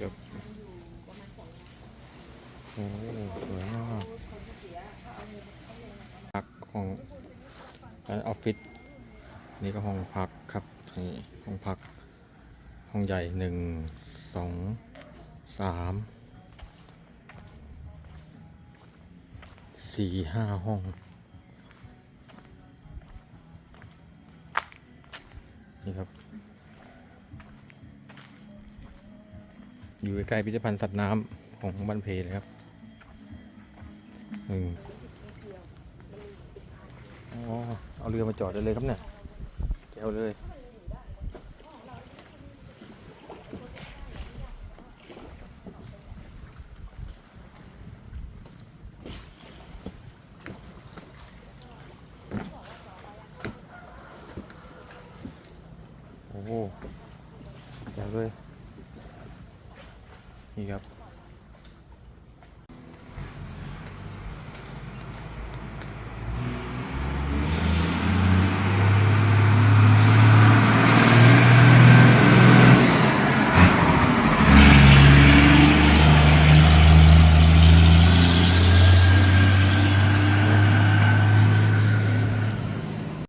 ครับโอ้สวยมากพักห้องออฟฟิศนี่ก็ห้องพักครับนี่ห้องพัก ห้องใหญ่หนึ่งสองสามสี่ห้าห้องนี่ครับ อยู่ใกล้พิพิธภัณฑ์สัตว์น้ำของบ้านเพเลยครับอืมอ๋อเอาเรือมาจอดได้เลยครับเนี่ยแก้วเลยโอ้โหแก้วเลย นี่ครับ